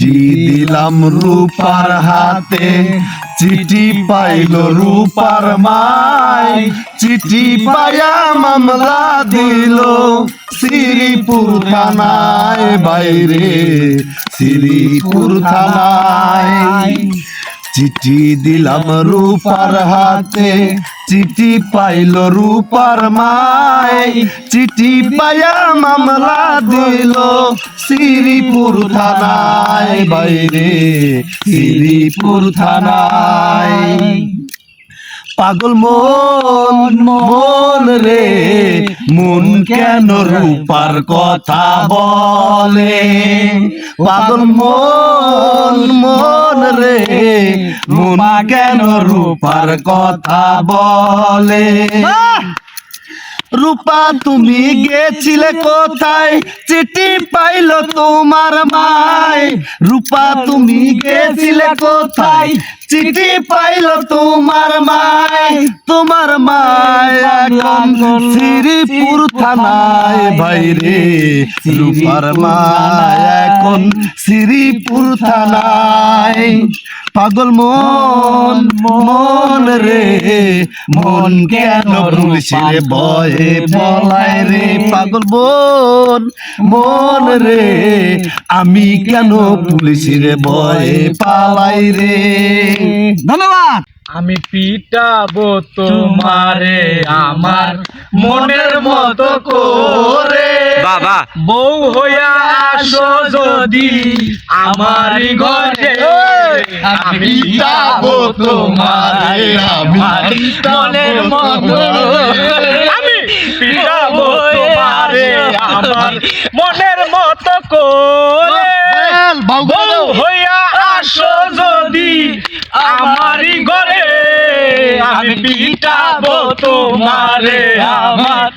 চিঠি দিলাম রূপার হাতে। চিঠি পাইল রূপার মাই। চিঠি পায়া মামলা দিল। শ্রীপুর থানায় বাইরে। শ্রীপুর থানায় চিঠি দিলাম রূপার হাতে। চিঠি পাইল রূপার মাই চিঠি পায়া মামলা দিল শ্রীপুর থানায়। বাইরে শ্রীপুর থানায়। পাগল মন মন রে। মন কেন রূপার কথা বলে? পাগল মন মন রে মন কেন রূপার কথা বলে? রূপা, তুমি গেছিলে কোথায়? চিঠি পাইলো তোমার মায়। রূপা, তুমি গেছিলে কোথায়? চিঠি পাইলো তোমার মায়। তোমার এখন শ্রীপুর থানায়। বাইরে রূপার এখন শ্রীপুর থানায়। পাগল মন মন রে মন কেন পুলিশের বয়ে বলায় রে পাগল মন মন রে আমি কেন ভুলছি রে? বয়ে পালাই রে। ধন্যবাদ। আমি পিটাবো তোমারে আমার মনের মতো করে। বাবা। বউ হইয়া আসো যদি আমার ঘরে আমি পিটাবো তোমারে আমার মনের মতো। আমি পিটাবো তোমারে আমার মনের মতো করে। বউ হইয়া আসো যদি আমারই ঘরে আমি পিটাবো তোমারে আমার